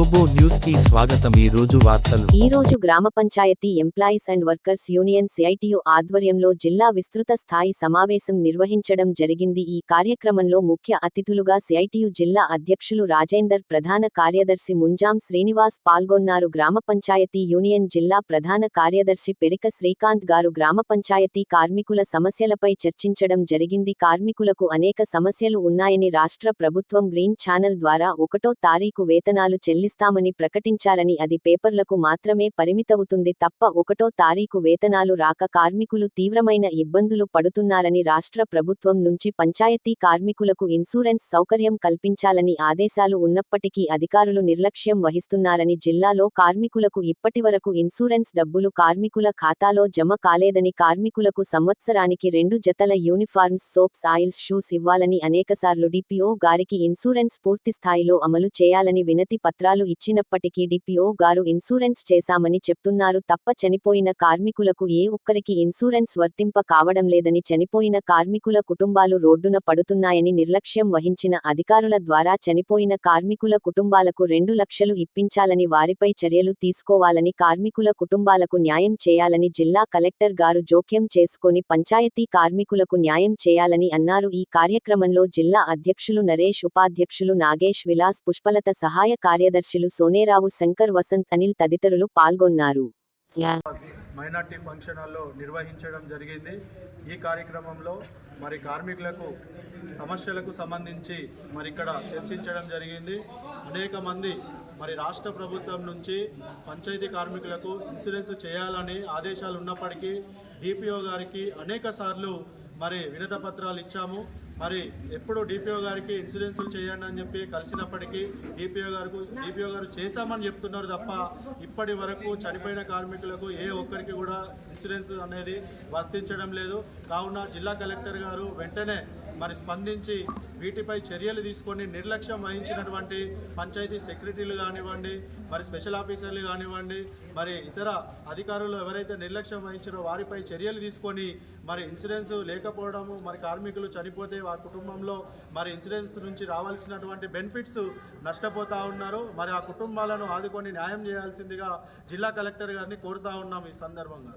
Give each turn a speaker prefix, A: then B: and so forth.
A: గ్లోబో న్యూస్కి స్వాగతం. ఈ రోజు వార్తలు.
B: ఈ రోజు గ్రామ panchayat employees and workers union CITU ఆధ్వర్యంలో జిల్లా విస్తృత స్థాయి సమావేశం నిర్వహించడం జరిగింది. ఈ కార్యక్రమంలో ముఖ్య అతిథులుగా సిఐటియు జిల్లా అధ్యక్షులు రాజేందర్ ప్రధాన కార్యదర్శి ముంజాం శ్రీనివాస్ పాల్గొన్నారు. గ్రామ పంచాయతీ యూనియన్ జిల్లా ప్రధాన కార్యదర్శి పెరిక శ్రీకాంత్ గారు గ్రామ పంచాయతీ కార్మికుల సమస్యలపై చర్చించడం జరిగింది. కార్మికులకు అనేక సమస్యలు ఉన్నాయని రాష్ట్ర ప్రభుత్వం గ్రీన్ ఛానల్ ద్వారా ఒకటో తారీఖు వేతనాలు చెల్లి చెల్లిస్తామని ప్రకటించారని అది పేపర్లకు మాత్రమే పరిమితవుతుంది తప్ప ఒకటో తారీఖు వేతనాలు రాక కార్మికులు తీవ్రమైన ఇబ్బందులు పడుతున్నారని రాష్ట్ర ప్రభుత్వం నుంచి పంచాయతీ కార్మికులకు ఇన్సూరెన్స్ సౌకర్యం కల్పించాలని ఆదేశాలు ఉన్నప్పటికీ అధికారులు నిర్లక్ష్యం వహిస్తున్నారని జిల్లాలో కార్మికులకు ఇప్పటివరకు ఇన్సూరెన్స్ డబ్బులు కార్మికుల ఖాతాలో జమ కాలేదని కార్మికులకు సంవత్సరానికి రెండు జతల యూనిఫార్మ్స్ సోప్స్ ఆయిల్స్ షూస్ ఇవ్వాలని అనేకసార్లు డిపిఓ గారికి ఇన్సూరెన్స్ పూర్తి స్థాయిలో అమలు చేయాలని వినతి పత్రాలు ఇచ్చినప్పటికీ డిపిఓ గారు ఇన్సూరెన్స్ చేశామని చెప్తున్నారు తప్ప చనిపోయిన కార్మికులకు ఏ ఒక్కరికి ఇన్సూరెన్స్ వర్తింప కావడం లేదని చనిపోయిన కార్మికుల కుటుంబాలు రోడ్డున పడుతున్నాయని నిర్లక్ష్యం వహించిన అధికారుల ద్వారా చనిపోయిన కార్మికుల కుటుంబాలకు రెండు లక్షలు ఇప్పించాలని వారిపై చర్యలు తీసుకోవాలని కార్మికుల కుటుంబాలకు న్యాయం చేయాలని జిల్లా కలెక్టర్ గారు జోక్యం చేసుకొని పంచాయతీ కార్మికులకు న్యాయం చేయాలని అన్నారు. ఈ కార్యక్రమంలో జిల్లా అధ్యక్షులు నరేష్ ఉపాధ్యక్షులు నాగేష్ విలాస్ పుష్పలత సహాయ కార్యదర్శి కార్యదర్శులు సోనేరావు శంకర్ వసంత్ అనిల్ తదితరులు పాల్గొన్నారు.
C: మైనార్టీ ఫంక్షన్ హాల్లో నిర్వహించడం జరిగింది. ఈ కార్యక్రమంలో మరి కార్మికులకు సమస్యలకు సంబంధించి మరి ఇక్కడ చర్చించడం జరిగింది. అనేక మంది మరి రాష్ట్ర ప్రభుత్వం నుంచి పంచాయతీ కార్మికులకు ఇన్సూరెన్స్ చేయాలని ఆదేశాలు ఉన్నప్పటికీ డిపిఓ గారికి అనేక సార్లు మరి వినత పత్రాలు ఇచ్చాము. మరి ఎప్పుడు డిపిఓ గారికి ఇన్సూరెన్సులు చేయండి అని చెప్పి కలిసినప్పటికీ డిపిఓ గారు డిపిఓ గారు చేశామని చెప్తున్నారు తప్ప ఇప్పటి వరకు చనిపోయిన కార్మికులకు ఏ ఒక్కరికి కూడా ఇన్సూరెన్స్ అనేది వర్తించడం లేదు. కావున జిల్లా కలెక్టర్ గారు వెంటనే మరి స్పందించి వీటిపై చర్యలు తీసుకొని నిర్లక్ష్యం వహించినటువంటి పంచాయతీ సెక్రటరీలు కానివ్వండి మరి స్పెషల్ ఆఫీసర్లు కానివ్వండి మరి ఇతర అధికారులు ఎవరైతే నిర్లక్ష్యం వహించారో వారిపై చర్యలు తీసుకొని మరి ఇన్సూరెన్స్ లేకపోవడము మరి కార్మికులు చనిపోతే వారి కుటుంబంలో మరి ఇన్సూరెన్స్ నుంచి రావాల్సినటువంటి బెనిఫిట్స్ నష్టపోతూ ఉన్నారు. మరి ఆ కుటుంబాలను ఆదుకొని న్యాయం చేయాల్సిందిగా జిల్లా కలెక్టర్ గారిని కోరుతా ఉన్నాం ఈ సందర్భంగా.